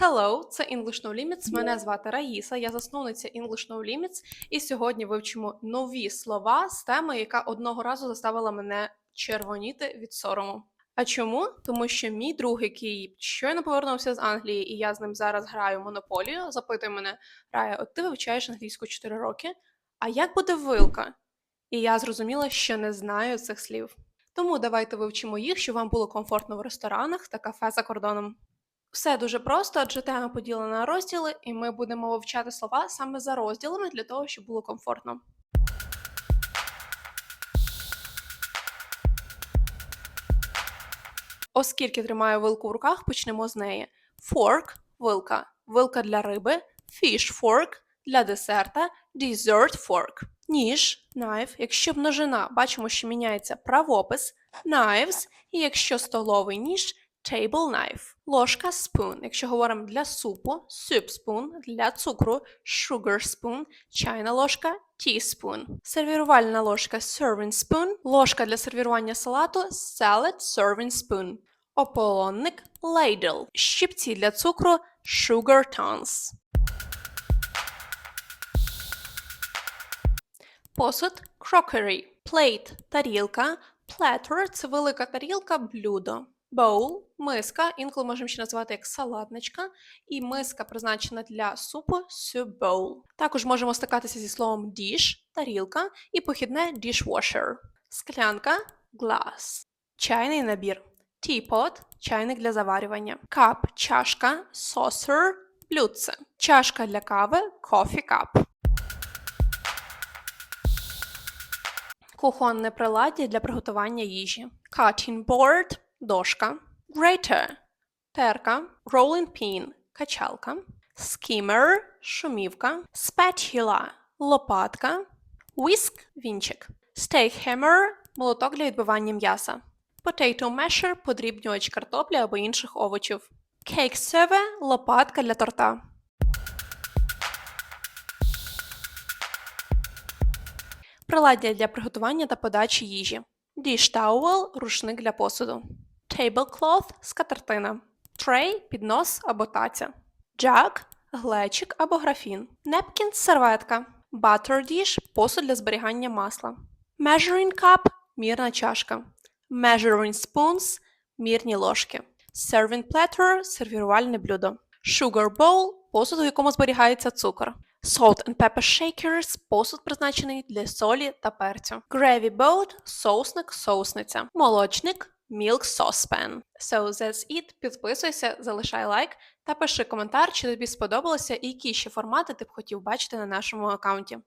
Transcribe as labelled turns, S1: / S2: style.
S1: Hello, це English No Limits. Мене звати Раїса, я засновниця English No Limits, і сьогодні вивчимо нові слова з теми, яка одного разу заставила мене червоніти від сорому. А чому? Тому що мій друг, який щойно повернувся з Англії, і я з ним зараз граю монополію, запитує мене: Рая, от ти вивчаєш англійську 4 роки, а як буде вилка? І я зрозуміла, що не знаю цих слів. Тому давайте вивчимо їх, щоб вам було комфортно в ресторанах та кафе за кордоном. Все дуже просто, адже тема поділена на розділи, і ми будемо вивчати слова саме за розділами для того, щоб було комфортно. Оскільки тримаю вилку в руках, почнемо з неї. Fork – вилка, вилка для риби, fish fork – для десерта, dessert fork. Ніж, knife, якщо множина, бачимо, що міняється правопис, knives, і якщо столовий ніж, table knife. Ложка spoon. Якщо говоримо для супу, soup spoon, для цукру, sugar spoon, чайна ложка, teaspoon. Сервірувальна ложка serving spoon, ложка для сервірування салату, salad serving spoon. Ополонник ladle. Щипці для цукру, sugar tongs. Посуд crockery, plate – тарілка, platter – це велика тарілка, блюдо. Bowl – миска, інколи можемо ще називати як салатничка, і миска призначена для супу soup bowl. Також можемо стикатися зі словом dish – тарілка, і похідне dishwasher. Склянка glass. Чайний набір. Teapot – чайник для заварювання. Cup – чашка, saucer – блюдце. Чашка для кави coffee cup. Кухонне приладдя для приготування їжі. Cutting board – дошка. Grater – терка. Rolling pin – качалка. Skimmer – шумівка. Spatula – лопатка. Whisk – вінчик. Steak hammer – молоток для відбивання м'яса. Potato masher – подрібнювач картоплі або інших овочів. Cake server – лопатка для торта. Приладдя для приготування та подачі їжі. Dish towel – рушник для посуду. Tablecloth – скатертина. Tray – піднос або таця. Jug – глечик або графін. Napkin – серветка. Butter dish – посуд для зберігання масла. Measuring cup – мірна чашка. Measuring spoons – мірні ложки. Serving platter – сервірувальне блюдо. Sugar bowl – посуд, у якому зберігається цукор. Salt and pepper shakers – посуд, призначений для солі та перцю. Gravy boat – соусник, соусниця. Молочник – milk saucepan. So that's it. Підписуйся, залишай лайк та пиши коментар, чи тобі сподобалося і які ще формати ти б хотів бачити на нашому аккаунті.